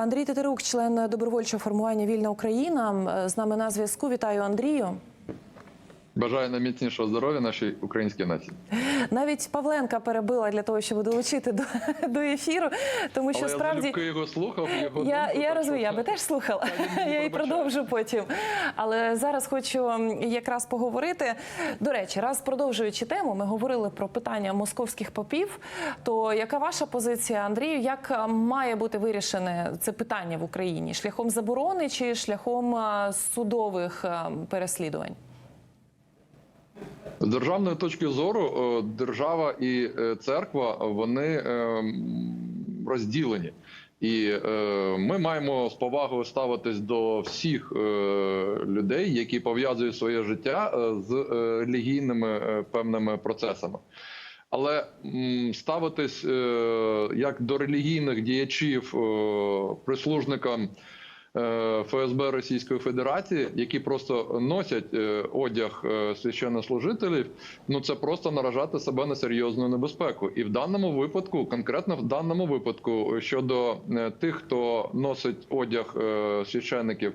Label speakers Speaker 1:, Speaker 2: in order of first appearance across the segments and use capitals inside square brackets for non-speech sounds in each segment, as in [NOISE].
Speaker 1: Андрій Тетерук, член добровольчого формування Вільна Україна. Е, З нами на зв'язку. Вітаю Андрію.
Speaker 2: Бажаю найміцнішого здоров'я нашій українській нації.
Speaker 1: Навіть Павленка перебила для того, щоб долучити до, до ефіру, тому що
Speaker 2: Але
Speaker 1: справді
Speaker 2: залюбки його слухав. Його
Speaker 1: я,
Speaker 2: думку,
Speaker 1: я розумію, я би теж слухала. Я і продовжу потім. Але зараз хочу якраз поговорити. До речі, раз продовжуючи тему, ми говорили про питання московських попів. То яка ваша позиція, Андрію? Як має бути вирішене це питання в Україні? Шляхом заборони чи шляхом е, судових е, переслідувань?
Speaker 2: З державної точки зору е, держава і е, церква вони е, розділені. І ми маємо з повагою ставитись до всіх людей, які пов'язують своє життя з релігійними певними процесами. Але ставитись як до релігійних діячів, прислужникам ФСБ Російської Федерації, які просто носять е, одяг е, священнослужителів, ну це просто наражати себе на серйозну небезпеку. І в даному випадку, конкретно в даному випадку, щодо е, тих, хто носить одяг е, священників.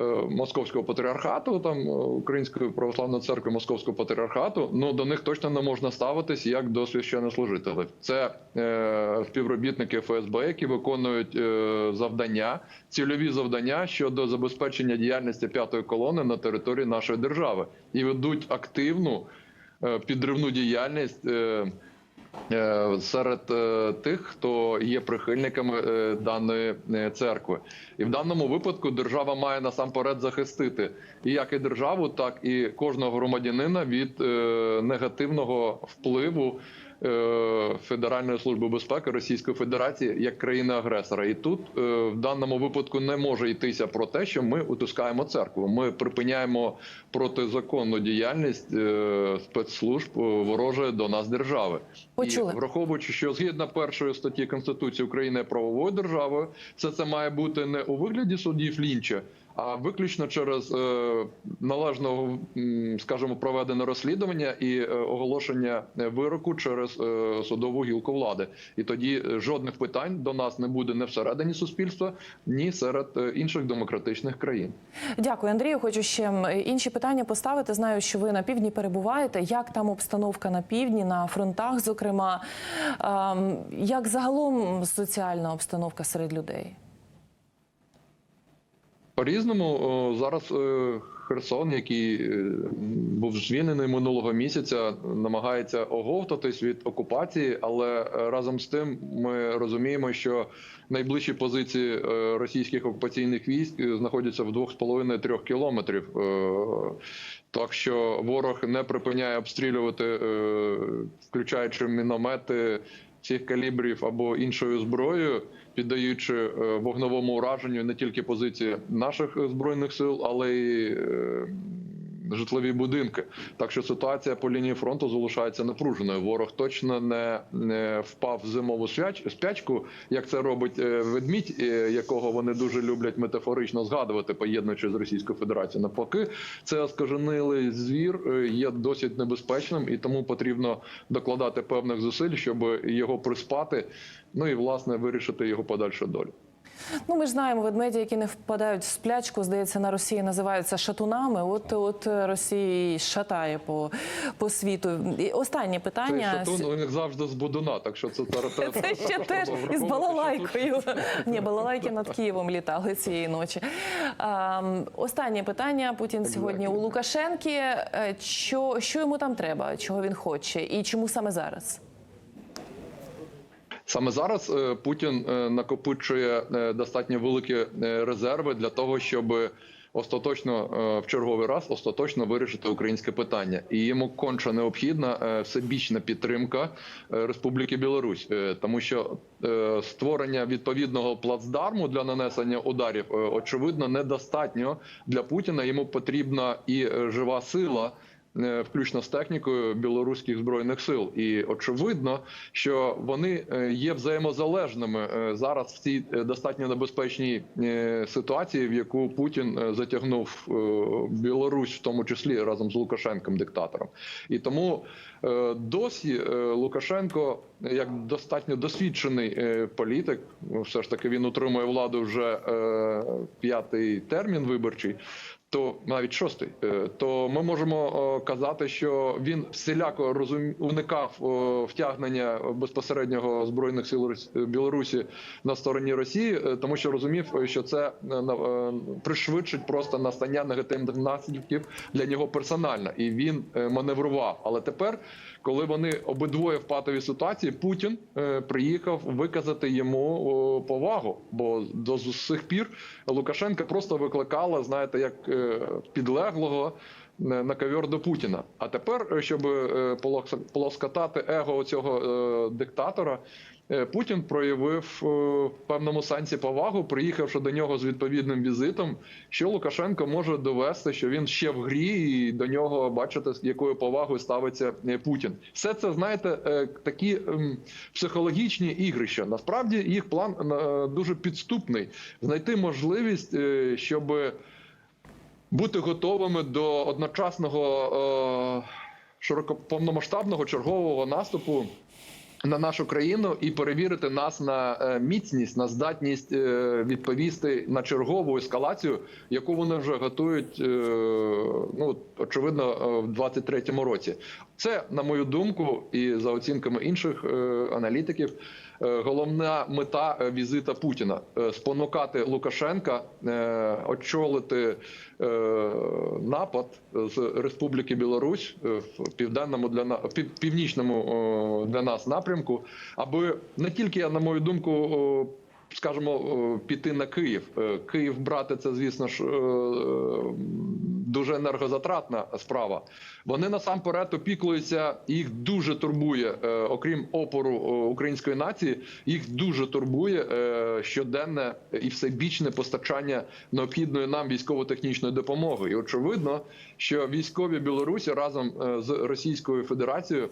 Speaker 2: Е, Московського патріархату, там е, Української православної церкви Московського патріархату, ну до них точно не можна ставитись як до священнослужителів. Це е, співробітники ФСБ, які виконують е, завдання, цільові завдання щодо забезпечення діяльності п'ятої колони на території нашої держави і ведуть активну е, підривну діяльність. Е, Серед е, тих, хто є прихильниками е, даної е, церкви, і в даному випадку держава має насамперед захистити і як і державу, так і кожного громадянина від е, негативного впливу е, Федеральної служби безпеки Російської Федерації як країни-агресора. І тут е, в даному випадку не може йтися про те, що ми утискаємо церкву. Ми припиняємо протизаконну діяльність е, спецслужб е, ворожої до нас держави.
Speaker 1: Почули.
Speaker 2: І враховуючи, що згідно першої статті Конституції України правовою державою, все це має бути не у вигляді судів лінча. А виключно через е, належного, скажімо, проведене розслідування і е, оголошення вироку через е, судову гілку влади, і тоді е, жодних питань до нас не буде не всередині суспільства, ні серед е, інших демократичних країн.
Speaker 1: Дякую, Андрію. Хочу ще інші питання поставити. Знаю, що ви на півдні перебуваєте. Як там обстановка на півдні, на фронтах, зокрема, Ем, як загалом соціальна обстановка серед людей?
Speaker 2: По-різному зараз е, Херсон, який е, був звільнений минулого місяця, намагається оговтатись від окупації, але е, разом з тим ми розуміємо, що найближчі позиції е, російських окупаційних військ знаходяться в 2,5-3 кілометрів. Так що ворог не припиняє обстрілювати, включаючи міномети всіх калібрів або іншою зброєю, піддаючи е, вогновому ураженню не тільки позиції наших збройних сил, але й е, житлові будинки. Так що ситуація по лінії фронту залишається напруженою. Ворог точно не, не впав в зимову спяч- спячку, як це робить е, ведмідь, е, якого вони дуже люблять метафорично згадувати, поєднуючи з Російською Федерацією. Навпаки, це оскаженилий звір е, є досить небезпечним, і тому потрібно докладати певних зусиль, щоб його приспати. Ну і власне вирішити його подальшу долю.
Speaker 1: Ну, ми ж знаємо, ведмеді, які не впадають в сплячку, здається, на Росії називаються шатунами. От от Росія і шатає по, по світу. І останнє
Speaker 2: Цей
Speaker 1: питання.
Speaker 2: шатун у них завжди з будуна, так що це це, [LAUGHS]
Speaker 1: Це ще теж із балалайкою. Ні, балалайки над Києвом літали цієї ночі. Останнє питання. Путін сьогодні у Лукашенки. Е, Що, що йому там треба? Чого він хоче? І чому саме зараз?
Speaker 2: Саме зараз е, Путін е, накопичує е, достатньо великі резерви для того, щоб остаточно в черговий раз остаточно вирішити українське питання, і йому конче необхідна всебічна підтримка Республіки Білорусь, тому що створення відповідного плацдарму для нанесення ударів очевидно недостатньо для Путіна. Йому потрібна і жива сила включно з технікою білоруських збройних сил. І очевидно, що вони е, є взаємозалежними е, зараз в цій е, достатньо небезпечній е, ситуації, в яку Путін е, затягнув е, Білорусь, в тому числі разом з Лукашенком, диктатором. І тому е, досі е, Лукашенко, як достатньо досвідчений е, політик, ну, все ж таки він утримує владу вже е, п'ятий термін виборчий. То навіть шостий, Е, то ми можемо е, казати, що він всіляко розум... уникав е, втягнення безпосереднього збройних сил Білорусі на стороні Росії, тому що розумів, що це пришвидшить просто настання негативних наслідків для нього персонально, і він маневрував. Але тепер, коли вони обидвоє в патовій ситуації, Путін приїхав виказати йому повагу, бо до усіх пір Лукашенка просто викликала, знаєте, як підлеглого на ковер до Путіна. А тепер, е, щоб е, полос- полоскотати его цього е, диктатора, Путін проявив в певному сенсі повагу, приїхавши до нього з відповідним візитом, що Лукашенко може довести, що він ще в грі, і до нього бачите, з якою повагою ставиться Путін. Все це знаєте, такі ем, психологічні ігрища. Насправді їх план дуже підступний знайти можливість, щоб бути готовими до одночасного е, широко чергового наступу. На нашу країну і перевірити нас на е, міцність, на здатність е, відповісти на чергову ескалацію, яку вони вже готують, ну очевидно, в 23-му році. Це, на мою думку, і за оцінками інших аналітиків, головна мета е, візита Путіна е, спонукати Лукашенка е, очолити е, напад з Республіки Білорусь е, в південному для на пів- північному для нас напрямку, аби не тільки на мою думку. Скажімо, піти на Київ. Е, Київ брати це, звісно ж, е, дуже енергозатратна справа. Вони насамперед опікуються, їх дуже турбує, е, окрім опору о, української нації, їх дуже турбує е, щоденне і всебічне постачання необхідної нам військово-технічної допомоги. І очевидно, що військові Білорусі разом е, з Російською Федерацією.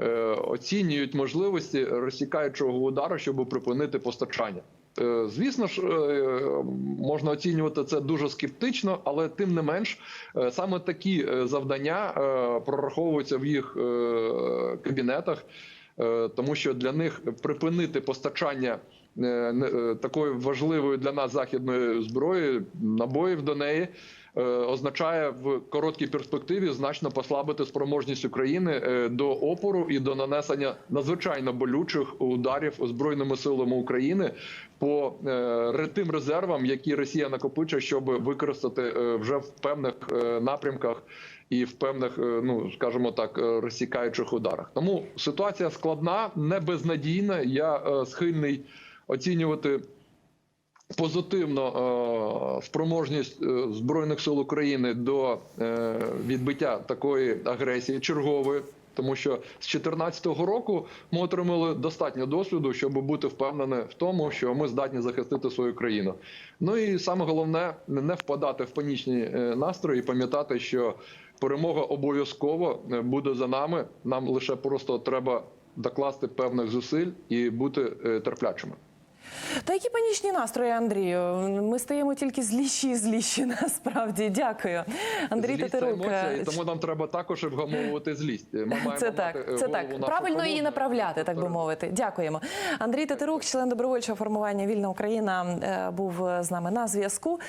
Speaker 2: е, Оцінюють можливості розсікаючого удару, щоб припинити постачання. Е, Звісно ж, е, можна оцінювати це дуже скептично, але тим не менш, е, саме такі завдання прораховуються в їх кабінетах, тому що для них припинити постачання такої важливої для нас західної зброї, набоїв до неї. Е, Означає в короткій перспективі значно послабити спроможність України е, до опору і до нанесення надзвичайно болючих ударів збройними силами України по е, тим резервам, які Росія накопичує, щоб використати вже в певних напрямках і в певних, ну скажімо так, розсікаючих ударах. Тому ситуація складна, не безнадійна. Я схильний оцінювати. Позитивно е, спроможність е, збройних сил України до е, відбиття такої агресії чергової, тому що з 2014 року ми отримали достатньо досвіду, щоб бути впевнені в тому, що ми здатні захистити свою країну. Ну і саме головне не впадати в панічні настрої, і пам'ятати, що перемога обов'язково буде за нами. Нам лише просто треба докласти певних зусиль і бути терплячими.
Speaker 1: Та які панічні настрої, Андрію? Ми стаємо тільки зліші і зліші. [LAUGHS] Насправді, дякую. Андрій
Speaker 2: Злість це
Speaker 1: Тетерук.
Speaker 2: емоція, і тому нам треба також обгамовувати вгамовувати злість. Ми маємо
Speaker 1: Це так, це так. Правильно її направляти, так би мовити. Дякуємо. Андрій Тетерук, член добровольчого формування Вільна Україна, е, був з нами на зв'язку.